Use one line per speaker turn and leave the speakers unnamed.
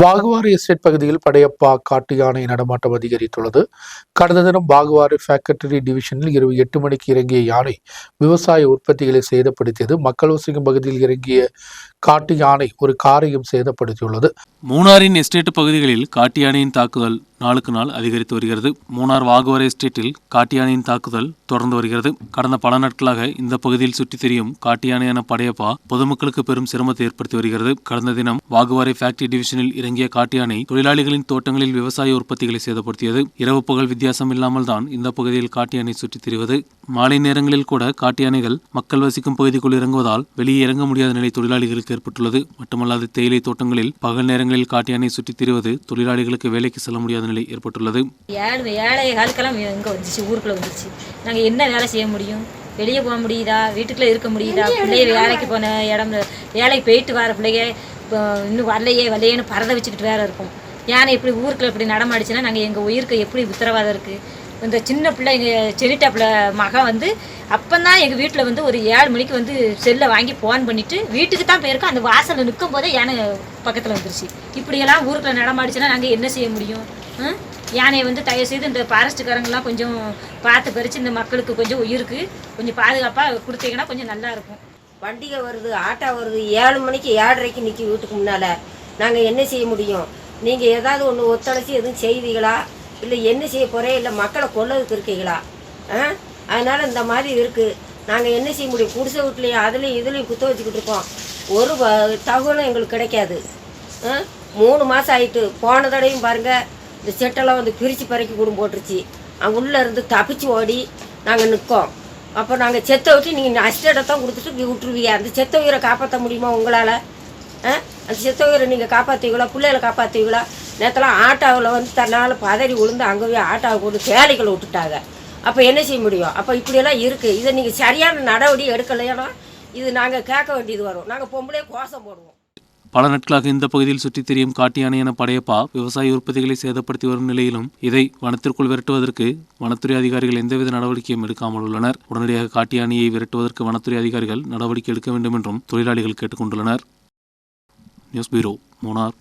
வாகுவாறு estate பகுதியில் படையப்பா காட்டு யானை நடமாட்டம் அதிகரித்துள்ளது. கடந்த தினம் வாகுவாறு ஃபேக்டரி டிவிஷனில் இரவு எட்டு மணிக்கு இறங்கிய யானை விவசாய உற்பத்திகளை சேதப்படுத்தியது. மக்கள் வசிக்கும் பகுதியில் இறங்கிய காட்டு யானை ஒரு காரையும் சேதப்படுத்தியுள்ளது.
மூணாரின் எஸ்டேட் பகுதிகளில் காட்டு யானையின் தாக்குதல் நாளுக்கு நாள் அதிகரித்து வருகிறது. மூணார் வாகுவர எஸ்டேட்டில் காட்டு யானையின் தாக்குதல் தொடர்ந்து வருகிறது. கடந்த பல நாட்களாக இந்த பகுதியில் சுற்றித் திரியும் காட்டு யானையான படையப்பா பொதுமக்களுக்கு பெரும் சிரமத்தை ஏற்படுத்தி வருகிறது. கடந்த தினம் வாகுவாரை ஃபேக்டரி டிவிஷனில் இறங்கிய காட்டு யானை தொழிலாளிகளின் தோட்டங்களில் விவசாய உற்பத்திகளை சேதப்படுத்தியது. இரவு பகல் வித்தியாசம் இல்லாமல் தான் இந்த பகுதியில் காட்டு யானை சுற்றித் திரிவது. மாலை நேரங்களில் கூட காட்டு யானைகள் மக்கள் வசிக்கும் பகுதிக்குள் இறங்குவதால் வெளியே இறங்க முடியாத நிலை தொழிலாளிகளுக்கு ஏற்பட்டுள்ளது. மட்டுமல்லாது தேயிலை தோட்டங்களில் பகல் நேரங்களில் காட்டு யானை சுற்றித் திரிவது தொழிலாளிகளுக்கு வேலைக்கு செல்ல முடியாத நிலை ஏற்பட்டுள்ளது.
ஏழு காலக்கெல்லாம் இங்கே வந்துச்சு ஊருக்குள்ளே வந்துச்சு. நாங்கள் என்ன வேலை செய்ய முடியும்? வெளியே போக முடியுதா? வீட்டுக்குள்ளே இருக்க முடியுதா? பிள்ளைய வேலைக்கு போன இடம் வேலைக்கு போயிட்டு வர இப்போ இன்னும் வரலையே வரலையேன்னு பறதை வச்சுக்கிட்டு வேற இருக்கும். யானை இப்படி ஊருக்குள்ள இப்படி நடமாடிச்சுன்னா நாங்கள் எங்கள் உயிருக்கு எப்படி உத்தரவாதம் இருக்குது இந்த சின்ன பிள்ளைங்க செரிட்டாப்பில் மகன் வந்து அப்போ தான் எங்கள் வீட்டில் வந்து ஒரு ஏழு மணிக்கு வந்து செல்லை வாங்கி ஃபோன் பண்ணிவிட்டு வீட்டுக்கு தான் போயிருக்கோம். அந்த வாசலில் நிற்கும் போதே யானை பக்கத்தில் வந்துருச்சு. இப்படியெல்லாம் ஊருக்குள்ள நடமாடிச்சுன்னா நாங்கள் என்ன செய்ய முடியும்? யானையை வந்து தயவு செய்து இந்த ஃபாரஸ்ட்டுக்காரங்கெல்லாம் கொஞ்சம் பார்த்து பறித்து இந்த மக்களுக்கு கொஞ்சம் உயிருக்கு கொஞ்சம் பாதுகாப்பாக கொடுத்தீங்கன்னா கொஞ்சம் நல்லாயிருக்கும்
வண்டிகை வருது ஆட்டோ வருது. ஏழு மணிக்கு ஏழரைக்கு நிற்கி வீட்டுக்கு முன்னால். நாங்கள் என்ன செய்ய முடியும்? நீங்கள் ஏதாவது ஒன்று ஒத்துழைச்சி எதுவும் செய்வீங்களா? இல்லை என்ன செய்ய போகிறே இல்லை மக்களை கொல்லதுக்கு இருக்கீங்களா? ஆ? அதனால் இந்த மாதிரி இருக்குது நாங்கள் என்ன செய்ய முடியும்? குடிசை வீட்லையும் அதுலேயும் இதுலேயும் குத்த வச்சுக்கிட்டு இருக்கோம். ஒரு தகவலும் எங்களுக்கு கிடைக்காது. ஆ? மூணு மாதம் ஆயிட்டு போன தடையும் பாருங்கள் இந்த செட்டெல்லாம் வந்து பிரித்து பறக்கி கூடும் போட்டுருச்சு. அங்கே உள்ளே இருந்து தப்பிச்சு ஓடி நாங்கள் நிற்கோம் அப்போ நாங்கள் செத்த விட்டு நீங்கள் நஷ்டத்தான் கொடுத்துட்டு விட்டுருவீங்க. அந்த செத்த உயிரை காப்பாற்ற முடியுமா உங்களால்? ஆ? அந்த செத்த உயிரை நீங்கள் காப்பாற்றுவீங்களா பிள்ளைகளை காப்பாற்றுவீங்களா நேற்றுலாம் ஆட்டோவில் வந்து தன்னால் பதறி விழுந்து அங்கே போய் ஆட்டோவை போட்டு சேலைகளை விட்டுட்டாங்க. அப்போ என்ன செய்ய முடியும்? அப்போ இப்படியெல்லாம் இருக்குது இதை நீங்கள் சரியான நடவடிக்கை எடுக்கலைன்னா இது நாங்கள் கேட்க வேண்டியது வரும். நாங்கள் பொம்பளையே கோஷம் போடுவோம்.
பல நாட்களாக இந்த பகுதியில் சுற்றித் தெரியும் காட்டியானை என படையப்பா விவசாய உற்பத்திகளை சேதப்படுத்தி வரும் நிலையிலும் இதை வனத்திற்குள் விரட்டுவதற்கு வனத்துறை அதிகாரிகள் எந்தவித நடவடிக்கையும் எடுக்காமல் உள்ளனர். உடனடியாக காட்டு யானையை விரட்டுவதற்கு வனத்துறை அதிகாரிகள் நடவடிக்கை எடுக்க வேண்டும் என்றும் தொழிலாளிகள் கேட்டுக்கொண்டுள்ளனர். News bureau Munnar.